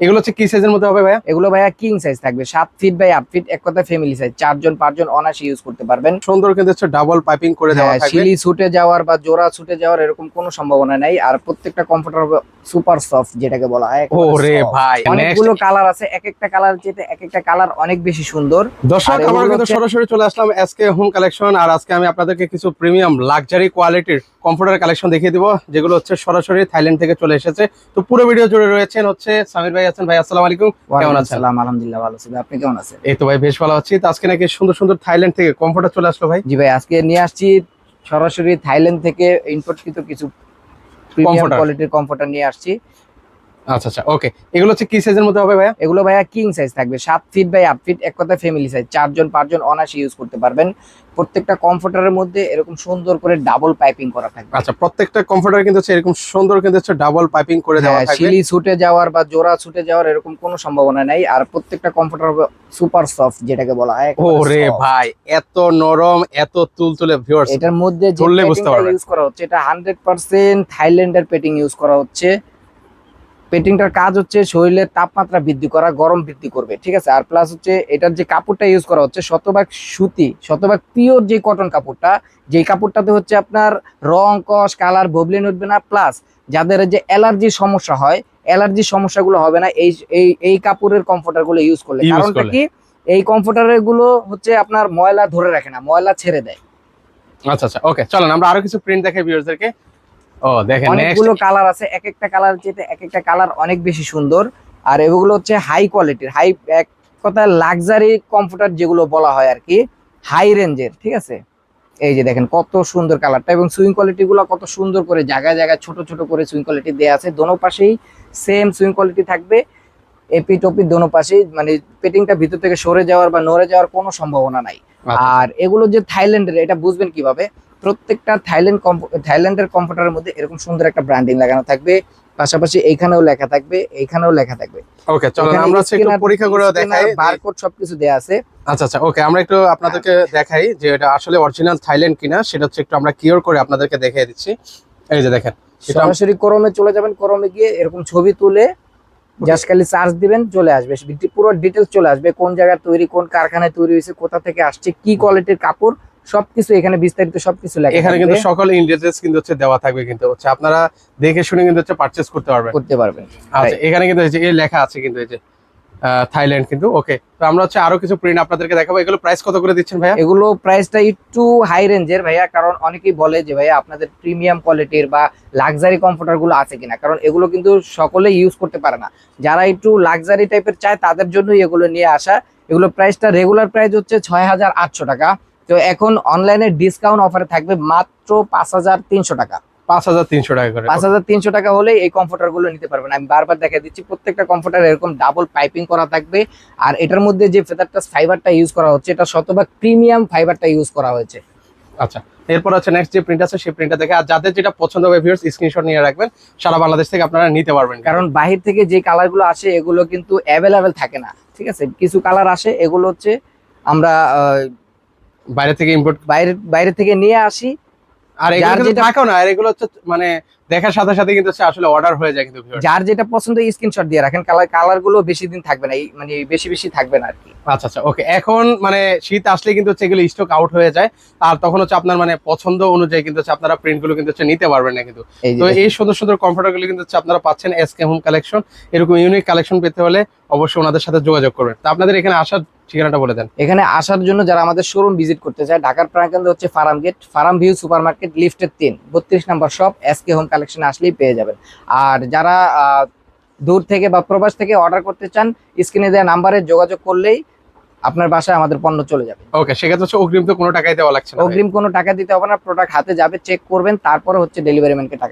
এগুলো হচ্ছে কি সাইজের মধ্যে হবে ভাইয়া? এগুলো ভাইয়া কিং সাইজ থাকবে সাত ফিট বাই আট ফিট এক কথা ফ্যামিলি সাইজ চারজন পাঁচজন অনায়াসে ইউজ করতে পারবেন। সুন্দর কিন্তু হচ্ছে ডাবল পাইপিং করে দেওয়া হ্যাঁ, থাকবে। শিলি ছুটে যাওয়ার বা জোড়া ছুটে যাওয়ার এরকম কোনো সম্ভাবনা নাই আর প্রত্যেকটা কমফোর্টার হবে সুপার সফট যেটাকে বলা হয় ওরে ভাই অনেকগুলো কালার আছে এক একটা কালার যেটা এক একটা কালার অনেক বেশি সুন্দর। দর্শক আমরা কিন্তু সরাসরি চলে আসলাম এসকে হোম কালেকশন আর আজকে আমি আপনাদেরকে কিছু প্রিমিয়াম লাক্সারি কোয়ালিটির কমফোর্টার কালেকশন দেখিয়ে দিব যেগুলো হচ্ছে সরাসরি থাইল্যান্ড থেকে চলে এসেছে। তো পুরো ভিডিও জুড়ে রয়েছেন হচ্ছে সামির ভাই আছেন ভাই? আসসালামু আলাইকুম। কেমন আছেন? সালাম আলহামদুলিল্লাহ ভালো আছি। আপনি কেমন আছেন? এই তো ভাই বেশ ভালো আছি। তো আজকে নাকি সুন্দর সুন্দর থাইল্যান্ড থেকে কমফোর্টার চলে আসলো ভাই? জি ভাই আজকে নিয়ে আসছি সরাসরি থাইল্যান্ড থেকে ইম্পোর্টকৃত কিছু প্রিমিয়াম কোয়ালিটির কমফোর্টার নিয়ে আসছি। আচ্ছা আচ্ছা ওকে এগুলো হচ্ছে কি সাইজের মধ্যে হবে ভাইয়া? এগুলো ভাইয়া কিং সাইজ থাকবে। সাত ফিট বাই আট ফিট এক কথা ফ্যামিলি সাইজ চারজন পাঁচজন অনায়াসে ইউজ করতে পারবেন। প্রত্যেকটা কমফোর্টারের মধ্যে এরকম সুন্দর করে ডাবল পাইপিং করা থাকবে। আচ্ছা প্রত্যেকটা কমফোর্টার কিন্তু হচ্ছে এরকম সুন্দর কিন্তু হচ্ছে ডাবল পাইপিং করে দেওয়া হ্যাঁ, থাকবে। শিলি ছুটে যাওয়ার বা জোড়া ছুটে যাওয়ার এরকম কোনো সম্ভাবনা নাই। আর প্রত্যেকটা কমফোর্টার হবে সুপার সফট যেটাকে বলা হয় ওরে ভাই এত নরম এত তুলতুলে ভিউয়ার্স এটার মধ্যে যে। ইউজ করা হচ্ছে এটা হান্ড্রেড পার্সেন্ট থাইল্যান্ডের পেটিং ইউজ করা হচ্ছে। পেটিংটার কাজ হচ্ছে শরীরের তাপমাত্রা বৃদ্ধি করা গরম বৃদ্ধি করবে ঠিক আছে? আর প্লাস হচ্ছে এটার যে কাপড়টা ইউজ করা হচ্ছে শতভাগ সুতি শতভাগ পিওর যে কটন কাপড়টা যেই কাপড়টাতে হচ্ছে আপনার রং কস কালার ববলিন উঠবে না প্লাস যাদের যে অ্যালার্জির সমস্যা হয় অ্যালার্জির সমস্যাগুলো হবে না এই এই এই কাপড়ের কমফোর্টারগুলো ইউজ করলে। কারণটা কি? এই কমফোর্টারেরগুলো হচ্ছে আপনার ময়লা ধরে রাখে না ময়লা ছেড়ে দেয়। আচ্ছা আচ্ছা ওকে চলেন আমরা আরও কিছু প্রিন্ট দেখাই ভিউয়ারদেরকে ও দেখেন নেক্সট অনেকগুলো কালার আছে এক একটা কালার যেটা এক একটা কালার অনেক বেশি সুন্দর। আর এগুলো হচ্ছে হাই কোয়ালিটির হাই এক কথা লাক্সারি কমফোর্টার যেগুলো বলা হয় আর কি হাই রেঞ্জের ঠিক আছে? এই যে দেখেন কত সুন্দর কালারটা এবং সুইং কোয়ালিটি গুলো কত সুন্দর করে জায়গায় জায়গায় ছোট ছোট করে সুইং কোয়ালিটি দেওয়া আছে। দোনো পাশেই সেম সুইং কোয়ালিটি থাকবে। এপি টপি দোনো পাশেই মানে পেটিংটা ভিতর থেকে সরে যাওয়ার বা নড়ে যাওয়ার কোনো সম্ভাবনা নাই। আচ্ছা, আর এগুলো যে থাইল্যান্ডের এটা বুঝবেন কীভাবে? প্রত্যেকটা থাইল্যান্ড থাইল্যান্ডের কম্পিউটারের মধ্যে এরকম সুন্দর একটা ব্র্যান্ডিং লাগানো থাকবে। পাশাপাশি এইখানেও লেখা থাকবে এইখানেও লেখা থাকবে। ওকে চলেন আমরা একটু পরীক্ষা করে দেখাই বারকোড সবকিছু দেয়া আছে। আচ্ছা আচ্ছা ওকে আমরা একটু আপনাদেরকে দেখাই যে এটা আসলে অরিজিনাল থাইল্যান্ড কিনা সেটা হচ্ছে একটু আমরা কিওর করে আপনাদেরকে দেখিয়ে দিচ্ছি। এই যে দেখেন এটা সরাসরি ক্রমে চলে যাবেন ক্রমে গিয়ে এরকম ছবি তুলে জাস্ট খালি চার্জ দিবেন চলে আসবে। পুরো ডিটেলস চলে আসবে কোন জায়গায় তৈরি কোন কারখানায় তৈরি হয়েছে কোথা থেকে আসছে কি কোয়ালিটির কাপড় সবকিছু এখানে বিস্তারিত সবকিছু লেখা এখানে কিন্তু সকল ইনগ্রেডিয়েন্টস কিন্তু হচ্ছে দেওয়া থাকবে কিন্তু হচ্ছে আপনারা দেখে শুনে কিন্তু হচ্ছে পারচেজ করতে পারবেন। করতে পারবেন। আচ্ছা এখানে কিন্তু এই লেখা আছে কিন্তু এই যে থাইল্যান্ড কিন্তু ওকে তো আমরা হচ্ছে আরও কিছু প্রিন্ট আপনাদেরকে দেখাবো। এগুলো প্রাইস কত করে দিচ্ছেন ভাইয়া? এগুলো প্রাইসটা একটু হাই রেঞ্জের ভাইয়া কারণ অনেকেই বলে যে ভাইয়া আপনাদের প্রিমিয়াম কোয়ালিটির বা লাক্সারি কমফোর্টারগুলো আছে কিনা। কারণ এগুলো কিন্তু সকলে ইউজ করতে পারে না। যারা একটু লাক্সারি টাইপের চায় তাদের জন্যই এগুলো নিয়ে আসা। এগুলো প্রাইসটা রেগুলার প্রাইস হচ্ছে ছয় হাজার আটশো টাকা। তো এখন অনলাইনে ডিসকাউন্ট অফারে থাকবে মাত্র পাঁচ হাজার তিনশো টাকা। পাঁচ হাজার তিনশো টাকা করে। পাঁচ হাজার তিনশো টাকা হলে এই কমফোর্টারগুলো নিতে পারবেন। আমি বারবার দেখা দিচ্ছি প্রত্যেকটা কমফোর্টার এরকম ডাবল পাইপিং করা থাকবে। আর এটার মধ্যে যে ফেদারটা ফাইবারটা ইউজ করা হচ্ছে এটা শতভাগ প্রিমিয়াম ফাইবারটা ইউজ করা হয়েছে। আচ্ছা এরপর নেক্সট যে প্রিন্ট আছে সেই প্রিন্টটা দেখে আর যাদের যেটা পছন্দ হবে ভিউয়ার্স স্ক্রিনশট নিয়ে রাখবেন। সারা বাংলাদেশ থেকে আপনারা নিতে পারবেন। কারণ বাহির থেকে যে কালারগুলো আসে এগুলো কিন্তু অ্যাভেলেবেল থাকে না। ঠিক আছে? কিছু কালার আসে এগুলো হচ্ছে আমরা বাইরে থেকে ইম্পোর্ট বাইরে বাইরে থেকে নিয়ে আসি। আর এগুলো থাকেও না আর এগুলো হচ্ছে মানে দেখার সাথে সাথে কিন্তু আসলে অর্ডার হয়ে যায় কিন্তু যার যেটা পছন্দ স্ক্রিনশট দিয়ে রাখেন। কালার কালারগুলো বেশি দিন থাকবে না মানে বেশি বেশি থাকবে না আর কি। আচ্ছা আচ্ছা ওকে এখন মানে শীত আসলে কিন্তু হচ্ছে এগুলো স্টক আউট হয়ে যায়। আর তখন হচ্ছে আপনার মানে পছন্দ অনুযায়ী কিন্তু হচ্ছে আপনারা প্রিন্টগুলো কিন্তু হচ্ছে নিতে পারবেন না কিন্তু। তো এই সুন্দর সুন্দর কমফোর্টারগুলো কিন্তু হচ্ছে আপনারা পাচ্ছেন এস কে হোম কালেকশন এরকম ইউনিক কালেকশন পেতে হলে অবশ্যই ওনাদের সাথে যোগাযোগ করবেন। তো আপনাদের এখানে আসার ঠিকানাটা বলে দেন। এখানে আসার জন্য যারা আমাদের শোরুম ভিজিট করতে চায় ঢাকার প্রাণকেন্দ্র হচ্ছে Farmgate. Farm View Super Market লিফটের তিন। বত্রিশ number shop S K home collection আসলেই পেয়ে যাবেন। আর যারা দূর থেকে বা প্রবাস থেকে অর্ডার করতে চান স্ক্রিনে দেওয়া নাম্বারে যোগাযোগ করলেই আপনার বাসায় আমাদের পণ্য চলে যাবে। ওকে সেক্ষেত্রে হচ্ছে অগ্রিম তো কোনো টাকাই দেওয়া লাগছে না অগ্রিম কোনো টাকা দিতে হবে না প্রোডাক্ট হাতে যাবে চেক করবেন তারপরে হচ্ছে ডেলিভারি ম্যানকে টাকা